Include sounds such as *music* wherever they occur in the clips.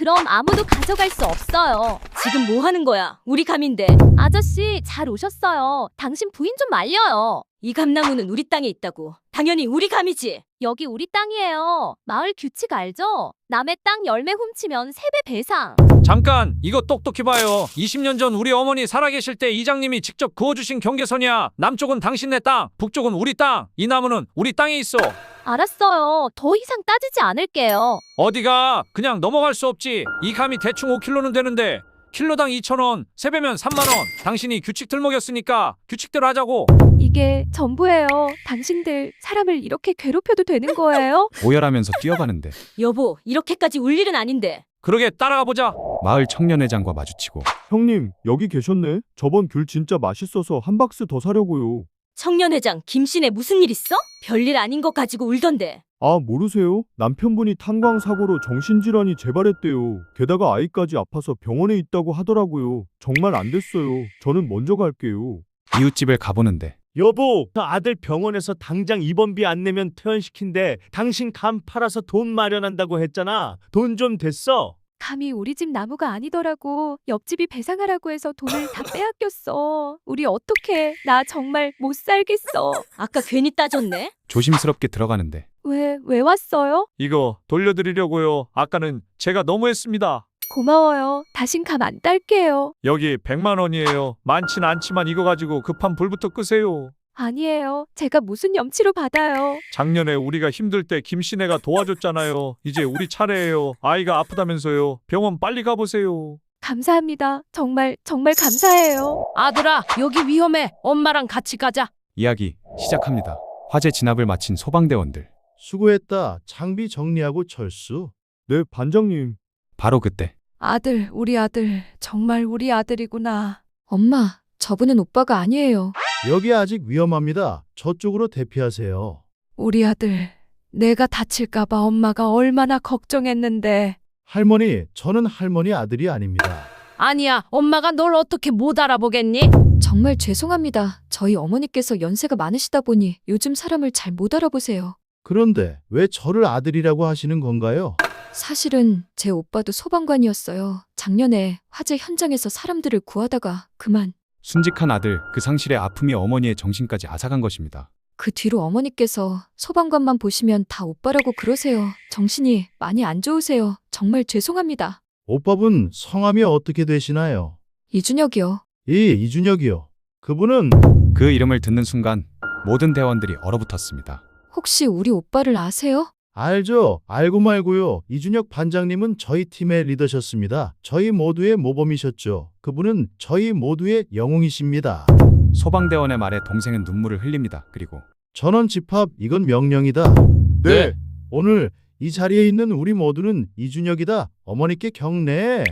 그럼 아무도 가져갈 수 없어요. 지금 뭐 하는 거야? 우리 감인데. 아저씨, 잘 오셨어요. 당신 부인 좀 말려요. 이 감나무는 우리 땅에 있다고. 당연히 우리 감이지. 여기 우리 땅이에요. 마을 규칙 알죠? 남의 땅 열매 훔치면 세배 배상. 잠깐 이거 똑똑히 봐요 20년 전 우리 어머니 살아계실 때 이장님이 직접 그어주신 경계선이야 남쪽은 당신네 땅 북쪽은 우리 땅 이 나무는 우리 땅에 있어 알았어요. 더 이상 따지지 않을게요. 어디가 그냥 넘어갈 수 없지 이 감이 대충 5킬로는 되는데 킬로당 2천원 세배면 3만원 당신이 규칙 들먹였으니까 규칙대로 하자고 이게 전부예요. 당신들 사람을 이렇게 괴롭혀도 되는 거예요? *laughs* 오열하면서 뛰어가는데 여보, 이렇게까지 울 일은 아닌데. 그러게 따라가 보자 마을 청년회장과 마주치고 형님, 여기 계셨네. 저번 귤 진짜 맛있어서 한 박스 더 사려고요. 청년회장 김씨네 무슨 일 있어? 별일 아닌 것 가지고 울던데. 아, 모르세요? 남편분이 탄광 사고로 정신질환이 재발했대요. 게다가 아이까지 아파서 병원에 있다고 하더라고요. 정말 안 됐어요. 저는 먼저 갈게요. 이웃집을 가보는데 여보, 저 아들 병원에서 당장 입원비 안 내면 퇴원시킨대. 당신 감 팔아서 돈 마련한다고 했잖아. 돈 좀 됐어? 감히 우리 집 나무가 아니더라고. 옆집이 배상하라고 해서 돈을 다 *laughs* 빼앗겼어. 우리 어떡해. 나 정말 못 살겠어. 아까 괜히 따졌네. 조심스럽게 들어가는데 왜, 왜 왔어요? 이거 돌려드리려고요 아까는 제가 너무했습니다 고마워요. 다신 감 안 딸게요. 여기 100만 원이에요 많진 않지만 이거 가지고 급한 불부터 끄세요 아니에요. 제가 무슨 염치로 받아요. 작년에 우리가 힘들 때 김씨네가 도와줬잖아요. 이제 우리 차례예요. 아이가 아프다면서요. 병원 빨리 가보세요. 감사합니다. 정말, 정말 감사해요. 아들아, 여기 위험해. 엄마랑 같이 가자. 이야기 시작합니다. 화재 진압을 마친 소방대원들 수고했다. 장비 정리하고 철수. 네, 반장님. 바로 그때 아들, 우리 아들. 정말 우리 아들이구나. 엄마, 저분은 오빠가 아니에요. 여기 아직 위험합니다. 저쪽으로 대피하세요. 우리 아들. 내가 다칠까봐 엄마가 얼마나 걱정했는데. 할머니, 저는 할머니 아들이 아닙니다. 아니야, 엄마가 널 어떻게 못 알아보겠니? 정말 죄송합니다. 저희 어머니께서 연세가 많으시다 보니 요즘 사람을 잘 못 알아보세요. 그런데 왜 저를 아들이라고 하시는 건가요? 사실은 제 오빠도 소방관이었어요. 작년에 화재 현장에서 사람들을 구하다가 그만. 순직한 아들 그 상실의 아픔이 어머니의 정신까지 앗아간 것입니다. 그 뒤로 어머니께서 소방관만 보시면 다 오빠라고 그러세요. 정신이 많이 안 좋으세요. 정말 죄송합니다. 오빠분 성함이 어떻게 되시나요? 이준혁이요. 이 이준혁이요. 그분은 그 이름을 듣는 순간 모든 대원들이 얼어붙었습니다. 혹시 우리 오빠를 아세요? 알죠. 알고 말고요. 이준혁 반장님은 저희 팀의 리더셨습니다. 저희 모두의 모범이셨죠. 그분은 저희 모두의 영웅이십니다. 소방대원의 말에 동생은 눈물을 흘립니다. 그리고 전원 집합 이건 명령이다. 네. 오늘 이 자리에 있는 우리 모두는 이준혁이다. 어머니께 경례.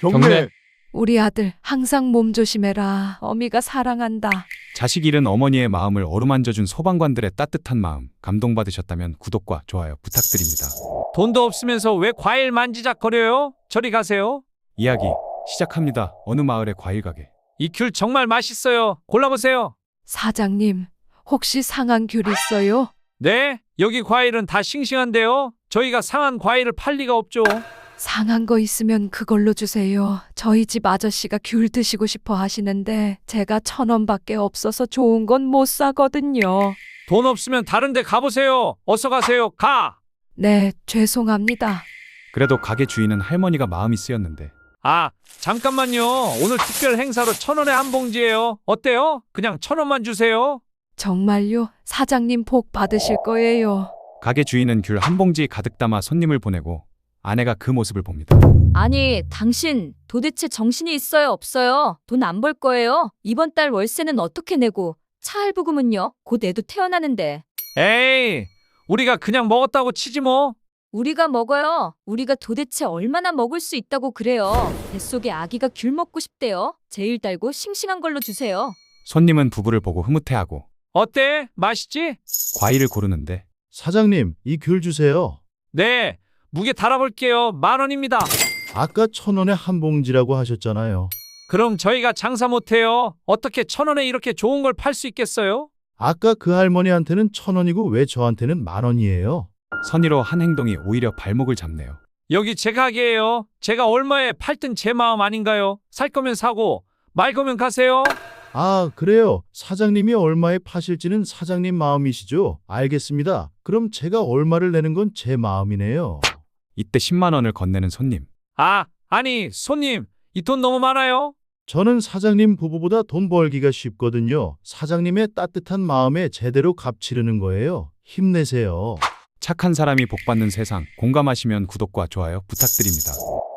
경례. 우리 아들, 항상 몸 조심해라. 어미가 사랑한다. 자식 잃은 어머니의 마음을 어루만져준 소방관들의 따뜻한 마음 감동받으셨다면 구독과 좋아요 부탁드립니다. 돈도 없으면서 왜 과일 만지작거려요? 저리 가세요. 이야기 시작합니다. 어느 마을의 과일 가게. 이 귤 정말 맛있어요. 골라보세요. 사장님, 혹시 상한 귤 있어요? 네, 여기 과일은 다 싱싱한데요. 저희가 상한 과일을 팔 리가 없죠. 상한 거 있으면 그걸로 주세요. 저희 집 아저씨가 귤 드시고 싶어 하시는데 제가 천 원밖에 없어서 좋은 건 못 사거든요. 돈 없으면 다른 데 가보세요. 어서 가세요. 가! 네, 죄송합니다. 그래도 가게 주인은 할머니가 마음이 쓰였는데 아, 잠깐만요. 오늘 특별 행사로 천 원에 한 봉지예요. 어때요? 그냥 천 원만 주세요. 정말요? 사장님 복 받으실 거예요. 가게 주인은 귤 한 봉지 가득 담아 손님을 보내고 아내가 그 모습을 봅니다. 아니, 당신 도대체 정신이 있어요, 없어요? 돈 안 벌 거예요? 이번 달 월세는 어떻게 내고 차 할부금은요? 곧 애도 태어나는데. 에이, 우리가 그냥 먹었다고 치지 뭐. 우리가 먹어요. 우리가 도대체 얼마나 먹을 수 있다고 그래요. 뱃속에 아기가 귤 먹고 싶대요. 제일 달고 싱싱한 걸로 주세요. 손님은 부부를 보고 흐뭇해하고 어때? 맛있지? 과일을 고르는데 사장님, 이 귤 주세요. 네, 무게 달아볼게요. 만 원입니다. 아까 천 원에 한 봉지라고 하셨잖아요. 그럼 저희가 장사 못해요. 어떻게 천 원에 이렇게 좋은 걸 팔 수 있겠어요? 아까 그 할머니한테는 천 원이고 왜 저한테는 만 원이에요? 선의로 한 행동이 오히려 발목을 잡네요. 여기 제 가게예요. 제가 얼마에 팔든 제 마음 아닌가요? 살 거면 사고 말 거면 가세요. 아, 그래요. 사장님이 얼마에 파실지는 사장님 마음이시죠? 알겠습니다. 그럼 제가 얼마를 내는 건 제 마음이네요. 이때 10만 원을 건네는 손님. 아, 아니, 손님, 이 돈 너무 많아요? 저는 사장님 부부보다 돈 벌기가 쉽거든요. 사장님의 따뜻한 마음에 제대로 값 치르는 거예요. 힘내세요. 착한 사람이 복받는 세상. 공감하시면 구독과 좋아요 부탁드립니다.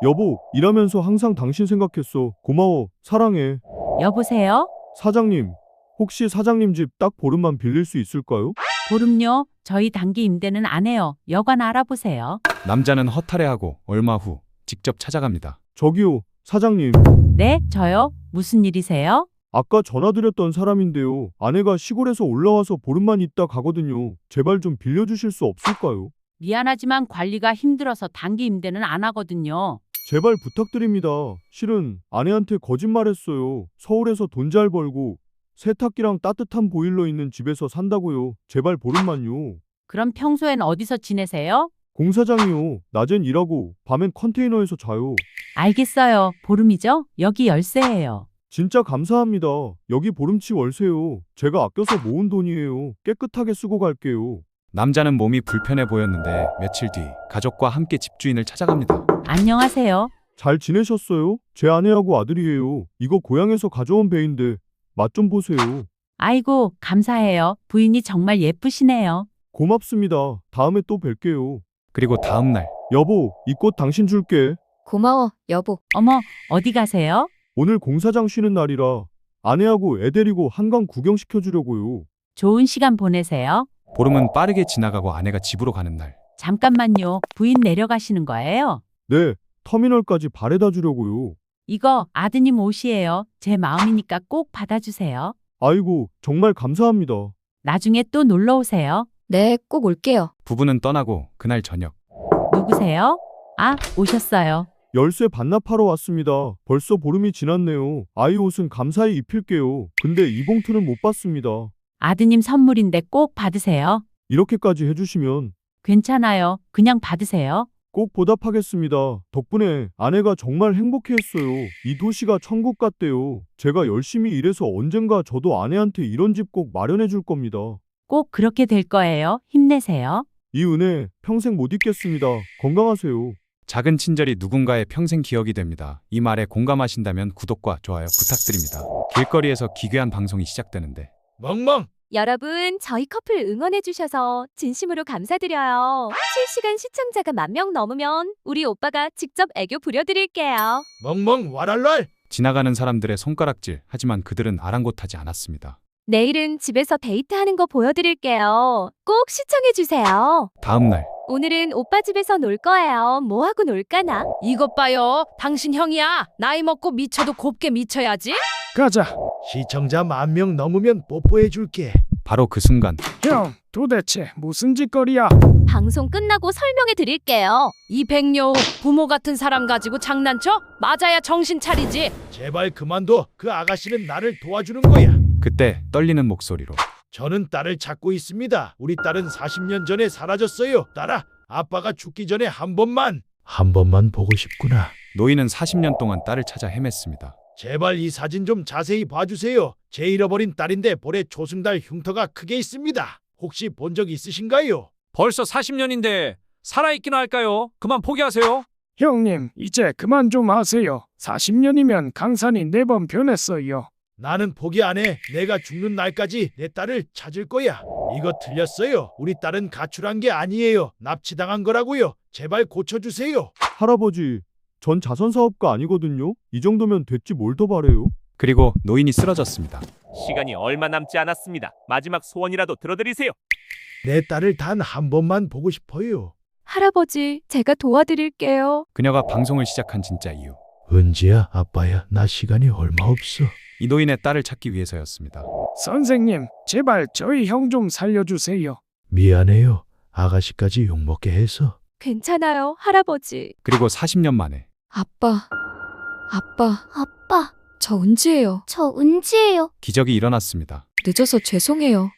여보, 일하면서 항상 당신 생각했어. 고마워. 사랑해. 여보세요? 사장님, 혹시 사장님 집 딱 보름만 빌릴 수 있을까요? 보름요? 저희 단기 임대는 안 해요. 여관 알아보세요. 남자는 허탈해하고 얼마 후 직접 찾아갑니다. 저기요, 사장님. 네, 저요? 무슨 일이세요? 아까 전화드렸던 사람인데요. 아내가 시골에서 올라와서 보름만 있다 가거든요. 제발 좀 빌려주실 수 없을까요? 미안하지만 관리가 힘들어서 단기 임대는 안 하거든요. 제발 부탁드립니다. 실은 아내한테 거짓말했어요. 서울에서 돈 잘 벌고 세탁기랑 따뜻한 보일러 있는 집에서 산다고요. 제발 보름만요. 그럼 평소엔 어디서 지내세요? 공사장이요. 낮엔 일하고 밤엔 컨테이너에서 자요. 알겠어요. 보름이죠? 여기 열쇠예요. 진짜 감사합니다. 여기 보름치 월세요. 제가 아껴서 모은 돈이에요. 깨끗하게 쓰고 갈게요. 남자는 몸이 불편해 보였는데 며칠 뒤 가족과 함께 집주인을 찾아갑니다. 안녕하세요. 잘 지내셨어요? 제 아내하고 아들이에요. 이거 고향에서 가져온 배인데 맛 좀 보세요. 아이고, 감사해요. 부인이 정말 예쁘시네요. 고맙습니다. 다음에 또 뵐게요. 그리고 다음 날 여보, 이 꽃 당신 줄게. 고마워, 여보. 어머, 어디 가세요? 오늘 공사장 쉬는 날이라 아내하고 애 데리고 한강 구경시켜 주려고요. 좋은 시간 보내세요. 보름은 빠르게 지나가고 아내가 집으로 가는 날 잠깐만요. 부인 내려가시는 거예요? 네, 터미널까지 바래다 주려고요. 이거 아드님 옷이에요. 제 마음이니까 꼭 받아주세요. 아이고, 정말 감사합니다. 나중에 또 놀러 오세요. 네, 꼭 올게요. 부부는 떠나고 그날 저녁 누구세요? 아, 오셨어요. 열쇠 반납하러 왔습니다. 벌써 보름이 지났네요. 아이 옷은 감사히 입힐게요. 근데 이 봉투는 못 받습니다. 아드님 선물인데 꼭 받으세요. 이렇게까지 해주시면 괜찮아요. 그냥 받으세요. 꼭 보답하겠습니다. 덕분에 아내가 정말 행복해했어요. 이 도시가 천국 같대요. 제가 열심히 일해서 언젠가 저도 아내한테 이런 집 꼭 마련해 줄 겁니다. 꼭 그렇게 될 거예요. 힘내세요. 이 은혜 평생 못 잊겠습니다. 건강하세요. 작은 친절이 누군가의 평생 기억이 됩니다. 이 말에 공감하신다면 구독과 좋아요 부탁드립니다. 길거리에서 기괴한 방송이 시작되는데 멍멍! 여러분, 저희 커플 응원해주셔서 진심으로 감사드려요. 실시간 시청자가 만 명 넘으면 우리 오빠가 직접 애교 부려드릴게요. 멍멍 와랄랄! 지나가는 사람들의 손가락질 하지만 그들은 아랑곳하지 않았습니다. 내일은 집에서 데이트하는 거 보여드릴게요. 꼭 시청해주세요. 다음 날 오늘은 오빠 집에서 놀 거예요. 뭐 하고 놀까나? 이것 봐요. 당신 형이야. 나이 먹고 미쳐도 곱게 미쳐야지. 가자. 시청자 만 명 넘으면 뽀뽀해 줄게. 바로 그 순간 형, 도대체 무슨 짓거리야? 방송 끝나고 설명해 드릴게요. 이 백녀 부모 같은 사람 가지고 장난쳐? 맞아야 정신 차리지. 제발 그만둬. 그 아가씨는 나를 도와주는 거야. 그때 떨리는 목소리로 저는 딸을 찾고 있습니다. 우리 딸은 40년 전에 사라졌어요. 딸아, 아빠가 죽기 전에 한 번만. 한 번만 보고 싶구나. 노인은 40년 동안 딸을 찾아 헤맸습니다. 제발 이 사진 좀 자세히 봐주세요. 제 잃어버린 딸인데 볼에 조승달 흉터가 크게 있습니다. 혹시 본 적 있으신가요? 벌써 40년인데 살아있기나 할까요? 그만 포기하세요. 형님, 이제 그만 좀 하세요. 40년이면 강산이 네 번 변했어요. 나는 포기 안 해. 내가 죽는 날까지 내 딸을 찾을 거야. 이거 틀렸어요. 우리 딸은 가출한 게 아니에요. 납치당한 거라고요. 제발 고쳐주세요. 할아버지, 전 자선사업가 아니거든요. 이 정도면 됐지 뭘 더 바래요. 그리고 노인이 쓰러졌습니다. 시간이 얼마 남지 않았습니다. 마지막 소원이라도 들어드리세요. 내 딸을 단 한 번만 보고 싶어요. 할아버지, 제가 도와드릴게요. 그녀가 방송을 시작한 진짜 이유. 은지야, 아빠야, 나 시간이 얼마 없어. 이 노인의 딸을 찾기 위해서였습니다. 선생님, 제발 저희 형 좀 살려주세요. 미안해요. 아가씨까지 욕먹게 해서. 괜찮아요, 할아버지. 그리고 40년 만에 아빠. 아빠, 아빠, 저 은지예요. 저 은지예요. 기적이 일어났습니다. 늦어서 죄송해요.